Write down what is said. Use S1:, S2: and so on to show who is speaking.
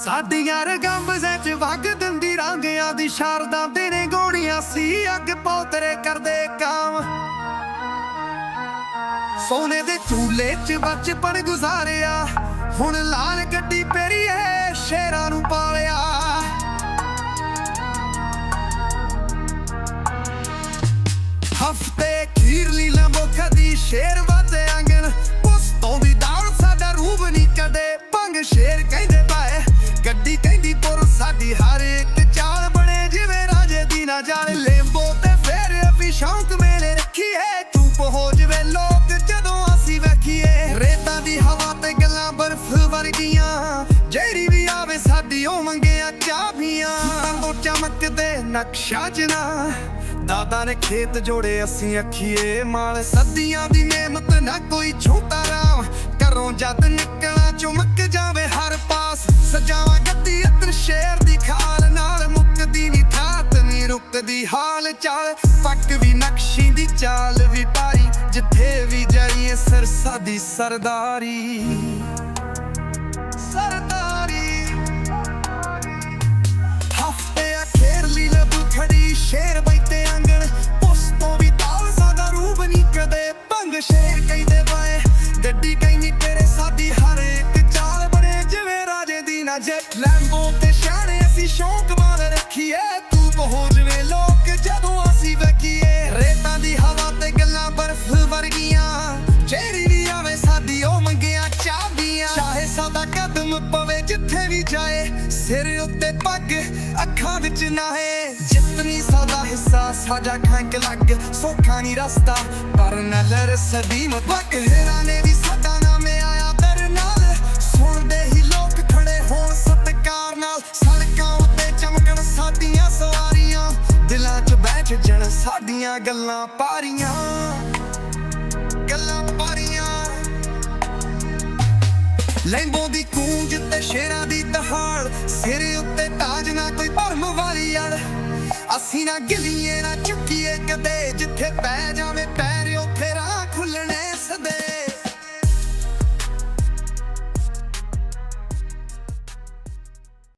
S1: ਸਾਡੀਆਂ ਰਗੰਬਜ਼ਾਂ ਚ ਵਗ ਦਿੰਦੀ ਰਾਂਗਿਆਂ ਦੀ ਸ਼ਰਦਾਂ ਤੇ ਨੇ ਗੋੜੀਆਂ ਸੀ। ਅੱਗ ਪੋਤਰੇ ਕਰਦੇ ਕਾਮ। ਸੋਨੇ ਦੇ ਚੂਲੇ ਚ ਬਚਪਨ ਗੁਜ਼ਾਰਿਆ। ਹੁਣ ਲਾਲ ਗੱਡੀ ਪੇਰੀਏ, ਸ਼ੇਰਾਂ ਨੂੰ ਪਾਲਿਆ। ਹਫ਼ਤੇ ਖੀਰਲੀ ਲੰਬੋ, ਕਦੀ ਸ਼ੇਰ ਵਾਦੇ ਆਂਗਣ ਉਸ ਤੋਂ ਵੀ ਦਾਲ ਸਾਡਾ ਰੂਪ ਨਹੀਂ ਕਦੇ ਪੰਗ ਸ਼ੇਰ ਕਹਿੰਦੇ ਨਾ ਜਾਣ, ਲੇਂਬੋ ਤੇ ਫੇਰ ਵੀ ਸ਼ੌਂਕ ਮੇਲੇ ਰੱਖੀਏ। ਚੁੱਪ ਹੋ ਜਵੇ, ਲੋਕ ਜਦੋਂ ਅਸੀਂ ਵੇਖੀਏ ਰੇਤਾਂ ਦੀ ਹਵਾ ਤੇ ਗੱਲਾਂ ਬਰਫ਼ ਵਰਗੀਆਂ। ਜਿਹੜੀ ਵੀ ਆਵੇ, ਸਾਡੀ ਉਹ ਮੰਗਿਆ ਚਾਬੀਆਂ ਤੰਗੋ ਚਮਕਦੇ ਨਕਸ਼ਾ ਜਨਾ ਦਾਦਾ ਨੇ ਖੇਤ ਜੋੜੇ ਅਸੀਂ ਅੱਖੀਏ ਮਾਲ। ਸਦੀਆਂ ਦੀ ਮਿਹਨਤ ਨਾ ਕੋਈ ਛੋਟਾ ਰਾਮ। ਘਰੋਂ ਜਦ ਨਿਕਲਾਂ, ਚੁਮਕ ਜਾਵੇ ਹਰ ਪਾਸ। ਸਜਾਵਾਂ ਗੱਦੀ ਅਤਰ ਸ਼ੇਰ ਚਾਲ, ਪੱਕ ਵੀ ਨਕਸ਼ੀ ਦੀ ਚਾਲ, ਵੀ ਪਾਰੀ, ਜਿੱਥੇ ਵੀ ਜਾਈਏ ਸਰਸਾ ਦੀ ਸਰਦਾਰੀ। ਸਰਦਾਰੀ। ਹਫ਼ਤੇ ਅਖੇਰਲੀ ਲਬ ਖੜੀ, ਸ਼ੇਰ ਬੈਠੇ ਆਂਗਣ ਉਸ ਤੋਂ ਵੀ ਤਾਲ ਸਾਦਾ ਰੂਪ ਨਹੀਂ ਕਦੇ ਭੰਗ। ਸ਼ੇਰ ਕਹਿੰਦੇ ਬਾਏ ਗੱਡੀ ਕਈ ਕਹਿੰਦੀ ਤੇਰੇ ਸਾਡੀ ਹਰ ਇੱਕ ਚਾਲ ਬਣੇ, ਜਿਵੇਂ ਰਾਜੇ ਦੀ ਨਾ ਜੱਟ ਲੈਂਬੋ ਤੇ ਸ਼ਾਨੇ ਅਸੀਂ ਸ਼ੌਂਕ ਮਾਰ ਰੱਖੀਏ। ਸਾਡਾ ਕਦਮ ਪਵੇ ਜਿੱਥੇ ਵੀ ਜਾਏ, ਸਿਰ ਉੱਤੇ ਪੱਗ, ਅੱਖਾਂ ਵਿੱਚ ਨਾਹੇ। ਜਿਤਨੀ ਸਾਡਾ ਹਿੱਸਾ ਸਾਡਾ ਖੰਕ ਲੱਗ, ਸੋਖਾ ਨਹੀਂ ਰਸਤਾ, ਪਰ ਨਜ਼ਰ ਸਦੀ ਮਤਵਕ ਹੈਰਾ ਨੇ ਵੀ ਸਾਡਾ ਨਾਮ ਆਇਆ ਦਰ ਨਾਲ, ਸੁਣਦੇ ਹੀ ਲੋਕ ਖੜੇ ਹੋਣ ਸਤਿਕਾਰ ਨਾਲ। ਸੜਕਾਂ ਉੱਤੇ ਚਮਕਣ ਸਾਡੀਆਂ ਸਵਾਰੀਆਂ, ਦਿਲਾਂ 'ਚ ਬੈਠ ਜਣ ਸਾਡੀਆਂ ਗੱਲਾਂ ਪਾਰੀਆਂ। ਗੱਲਾਂ ਲੈਂਬੋ ਦੀ ਕੂੰਜ ਤੇ ਸ਼ੇਰਾਂ ਦੀ ਦਹਾੜ, ਸਿਰੇ ਉੱਤੇ ਤਾਜ ਨਾ ਕੋਈ ਭਰਮ ਵਾਲੀ ਯਾਰ ਅਸੀਂ ਨਾ ਗਿਲੀਏ, ਨਾ ਚੁੱਕੀਏ ਕਦੇ ਜਿੱਥੇ ਪੈ ਜਾ